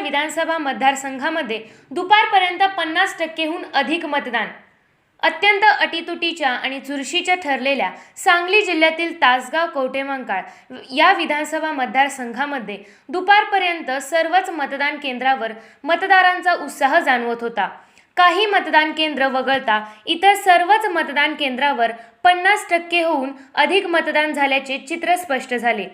विधानसभा मतदारसंघामध्ये दुपारपर्यंत पन्नास टक्केहून अधिक मतदान. अत्यंत अटीतुटीच्या आणि चुरशीच्या ठरलेल्या सांगली जिल्ह्यातील तासगाव कवटेमंकाळ या विधानसभा मतदारसंघामध्ये दुपारपर्यंत सर्वच मतदान केंद्रावर मतदारांचा उत्साह जाणवत होता. काही मतदान केंद्र वगळता इतर सर्वच मतदान केंद्रावर पन्नास टक्के होऊन अधिक मतदान झाल्याचे चित्र स्पष्ट झाले.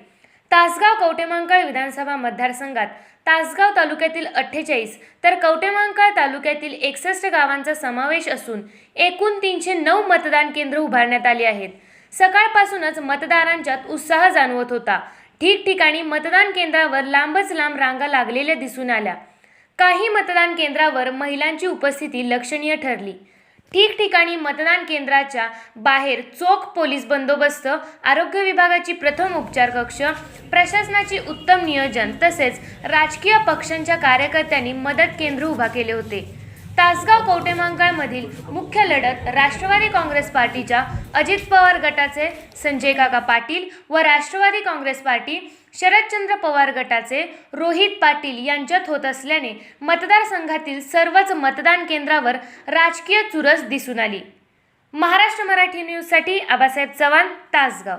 तासगाव कवटेमंकाळ विधानसभा मतदारसंघात तासगाव तालुक्यातील अठ्ठेचाळीस तर कवटेमंकाळ तालुक्यातील एकसष्ट गावांचा समावेश असून एकूण तीनशे नऊ मतदान केंद्र उभारण्यात आली आहेत. सकाळपासूनच मतदारांच्यात उत्साह जाणवत होता. ठिकठिकाणी मतदान केंद्रावर लांबच लांब रांगा लागलेल्या दिसून आल्या. काही मतदान केंद्रावर महिलांची उपस्थिती लक्षणीय ठरली. ठिकठिकाणी मतदान केंद्राच्या बाहेर चोख पोलीस बंदोबस्त आरोग्य विभागाची प्रथम उपचार कक्ष प्रशासनाचे उत्तम नियोजन तसेच राजकीय पक्षांच्या कार्यकर्त्यांनी मदत केंद्र उभा केले होते. तासगाव कवटेमांकाळमधील मुख्य लढत राष्ट्रवादी काँग्रेस पार्टीच्या अजित पवार गटाचे संजय काका पाटील व राष्ट्रवादी काँग्रेस पार्टी शरदचंद्र पवार गटाचे रोहित पाटील यांच्यात होत असल्याने मतदारसंघातील सर्वच मतदान केंद्रावर राजकीय चुरस दिसून आली. महाराष्ट्र मराठी न्यूजसाठी आबासाहेब चव्हाण तासगाव.